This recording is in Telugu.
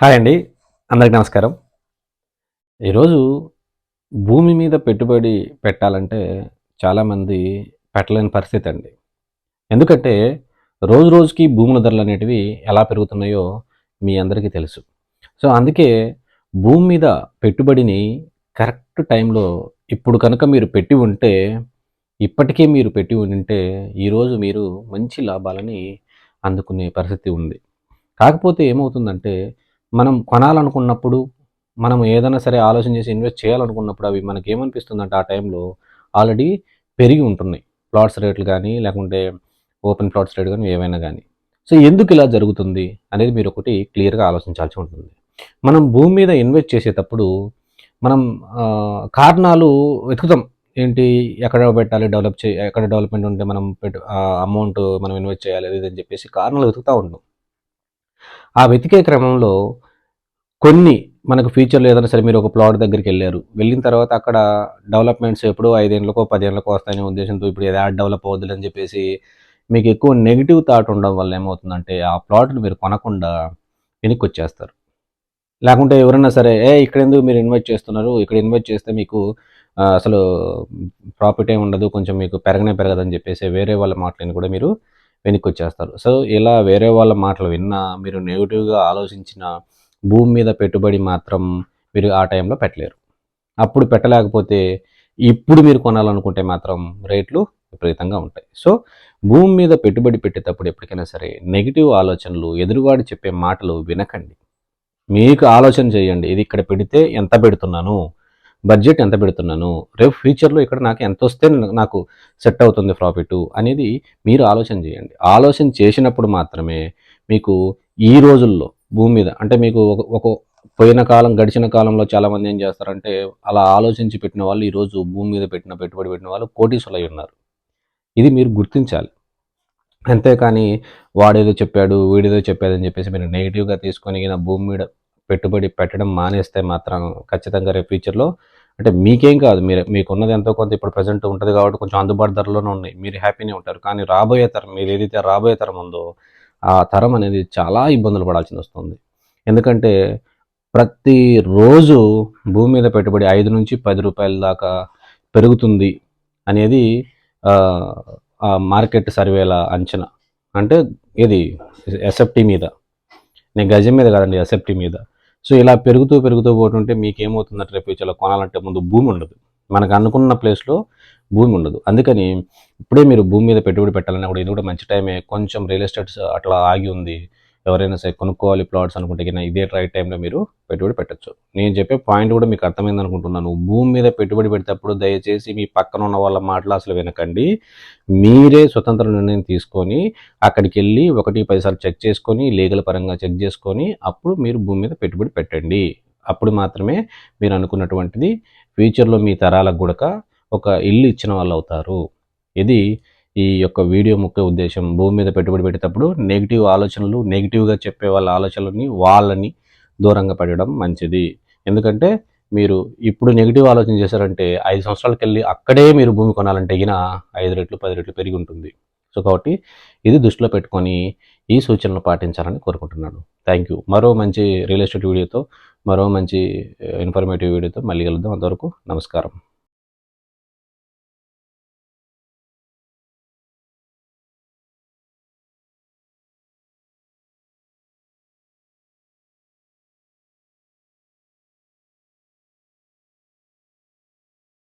హాయ్ అండి. అందరికి నమస్కారం. ఈరోజు భూమి మీద పెట్టుబడి పెట్టాలంటే చాలామంది పెట్టలేని పరిస్థితి అండి. ఎందుకంటే రోజు రోజుకి భూముల ధరలు అనేటివి ఎలా పెరుగుతున్నాయో మీ అందరికీ తెలుసు. సో అందుకే భూమి మీద పెట్టుబడిని కరెక్ట్ టైంలో ఇప్పుడు కనుక మీరు పెట్టి ఉంటే ఇప్పటికే మీరు పెట్టి ఉంటే ఈరోజు మీరు మంచి లాభాలని అందుకునే పరిస్థితి ఉంది. కాకపోతే ఏమవుతుందంటే మనం కొనాలనుకున్నప్పుడు మనం ఏదైనా సరే ఆలోచన చేసి ఇన్వెస్ట్ చేయాలనుకున్నప్పుడు అవి మనకి ఏమనిపిస్తుందంటే ఆ టైంలో ఆల్రెడీ పెరిగి ఉంటున్నాయి. ప్లాట్స్ రేట్లు కానీ లేకుంటే ఓపెన్ ప్లాట్స్ రేట్ కానీ ఏవైనా కానీ. సో ఎందుకు ఇలా జరుగుతుంది అనేది మీరు ఒకటి క్లియర్గా ఆలోచించాల్సి ఉంటుంది. మనం భూమి మీద ఇన్వెస్ట్ చేసేటప్పుడు మనం కారణాలు వెతుకుతాం. ఏంటి? ఎక్కడ పెట్టాలి? డెవలప్ చే ఎక్కడ డెవలప్మెంట్ ఉంటే మనం పెట్టు అమౌంట్ మనం ఇన్వెస్ట్ చేయాలి అని చెప్పేసి కారణాలు వెతుకుతూ ఉంటాం. ఆ వెతికే క్రమంలో కొన్ని మనకు ఫ్యూచర్లో ఏదైనా సరే మీరు ఒక ప్లాట్ దగ్గరికి వెళ్ళారు. వెళ్ళిన తర్వాత అక్కడ డెవలప్మెంట్స్ ఎప్పుడో ఐదేళ్ళకో పదేళ్ళకో వస్తాయనే ఉద్దేశంతో ఇప్పుడు ఏదో యాడ్ డెవలప్ అవ్వద్దు అని చెప్పేసి మీకు ఎక్కువ నెగిటివ్ థాట్ ఉండడం వల్ల ఏమవుతుందంటే ఆ ప్లాట్ని మీరు కొనకుండా వెనక్కి వచ్చేస్తారు. లేకుంటే ఎవరైనా సరే ఏ ఇక్కడ ఎందుకు మీరు ఇన్వెస్ట్ చేస్తున్నారు? ఇక్కడ ఇన్వెస్ట్ చేస్తే మీకు అసలు ప్రాఫిట్ ఏమి ఉండదు కొంచెం మీకు పెరగనే పెరగదని చెప్పేసి వేరే వాళ్ళ మాటలని కూడా మీరు వెనక్కి వచ్చేస్తారు. సో ఇలా వేరే వాళ్ళ మాటలు విన్నా మీరు నెగిటివ్గా ఆలోచించిన భూమి మీద పెట్టుబడి మాత్రం మీరు ఆ టైంలో పెట్టలేరు. అప్పుడు పెట్టలేకపోతే ఇప్పుడు మీరు కొనాలనుకుంటే మాత్రం రేట్లు విపరీతంగా ఉంటాయి. సో భూమి మీద పెట్టుబడి పెట్టేటప్పుడు ఎప్పటికైనా సరే నెగిటివ్ ఆలోచనలు ఎదురువాడు చెప్పే మాటలు వినకండి. మీకు ఆలోచన చేయండి ఇది ఇక్కడ పెడితే ఎంత పెడుతున్నాను? బడ్జెట్ ఎంత పెడుతున్నాను? రేపు ఫ్యూచర్లో ఇక్కడ నాకు ఎంత వస్తే నాకు సెట్ అవుతుంది ప్రాఫిట్ అనేది మీరు ఆలోచన చేయండి. ఆలోచన చేసినప్పుడు మాత్రమే మీకు ఈ రోజుల్లో భూమి మీద. అంటే మీకు ఒక ఒక పోయిన కాలం గడిచిన కాలంలో చాలామంది ఏం చేస్తారంటే అలా ఆలోచించి పెట్టిన వాళ్ళు ఈరోజు భూమి మీద పెట్టిన పెట్టుబడి పెట్టిన వాళ్ళు కోటీసులు అయి ఉన్నారు. ఇది మీరు గుర్తించాలి. అంతేకాని వాడేదో చెప్పాడు వీడేదో చెప్పాడని చెప్పేసి మీరు నెగిటివ్గా తీసుకొని నా భూమి మీద పెట్టుబడి పెట్టడం మానేస్తే మాత్రం ఖచ్చితంగా రేపు ఫ్యూచర్లో అంటే మీకేం కాదు. మీరు మీకున్నది ఎంతో కొంత ఇప్పుడు ప్రజెంట్ ఉంటుంది కాబట్టి కొంచెం అందుబాటు ధరలోనే ఉన్నాయి. మీరు హ్యాపీనే ఉంటారు. కానీ రాబోయే తరం మీరు ఏదైతే రాబోయే తరం ఉందో ఆ తరం అనేది చాలా ఇబ్బందులు పడాల్సి వస్తుంది. ఎందుకంటే ప్రతిరోజు భూమి మీద పెట్టుబడి ఐదు నుంచి పది రూపాయల దాకా పెరుగుతుంది అనేది ఆ, మార్కెట్ సర్వేల అంచనా. అంటే ఇది ఎస్ఎఫ్టీ మీద. నేను గజం మీద కాదండి ఎస్ఎఫ్టీ మీద. సో ఇలా పెరుగుతూ పెరుగుతూ పోతుంటే మీకు ఏమవుతుందంటే రేపు ఫ్యూచర్లో కొనాలంటే ముందు భూమి ఉండదు. మనకు అనుకున్న ప్లేస్లో భూమి ఉండదు. అందుకని ఇప్పుడే మీరు భూమి మీద పెట్టుబడి పెట్టాలన్నా కూడా ఇది కూడా మంచి టైమే కొంచెం రియల్ ఎస్టేట్స్ అట్లా ఆగి ఉంది. ఎవరైనా సరే కొనుక్కోవాలి ప్లాట్స్ అనుకుంటే కన్నా ఇదే రైట్ టైంలో మీరు పెట్టుబడి పెట్టచ్చు. నేను చెప్పే పాయింట్ కూడా మీకు అర్థమైంది అనుకుంటున్నాను భూమి మీద పెట్టుబడి పెడేటప్పుడు దయచేసి మీ పక్కన ఉన్న వాళ్ళ మాటలు అసలు వినకండి. మీరే స్వతంత్ర నిర్ణయం తీసుకొని అక్కడికి వెళ్ళి ఒకటి పదిసార్లు చెక్ చేసుకొని లీగల్ పరంగా చెక్ చేసుకొని అప్పుడు మీరు భూమి మీద పెట్టుబడి పెట్టండి. అప్పుడు మాత్రమే మీరు అనుకున్నటువంటిది ఫ్యూచర్లో మీ తరాలకు కూడా ఒక ఇల్లు ఇచ్చిన వాళ్ళు అవుతారు. ఇది ఈ యొక్క వీడియో ముఖ్య ఉద్దేశం. భూమి మీద పెట్టుబడి పెట్టేటప్పుడు నెగిటివ్ ఆలోచనలు నెగిటివ్గా చెప్పే వాళ్ళ ఆలోచనలని వాళ్ళని దూరంగా పెట్టడం మంచిది. ఎందుకంటే మీరు ఇప్పుడు నెగిటివ్ ఆలోచన చేశారంటే ఐదు సంవత్సరాలకి వెళ్ళి అక్కడే మీరు భూమి కొనాలంటే గిన ఐదు రెట్లు పది రెట్లు పెరిగి ఉంటుంది. సో కాబట్టి ఇది దృష్టిలో పెట్టుకొని ఈ సూచనలు పాటించాలని కోరుకుంటున్నాను. థ్యాంక్ యూ మరో మంచి రియల్ ఎస్టేట్ వీడియోతో మరో మంచి uh, ఇన్ఫర్మేటివ్ వీడియోతో మళ్ళీ కలుద్దాం. అంతవరకు నమస్కారం.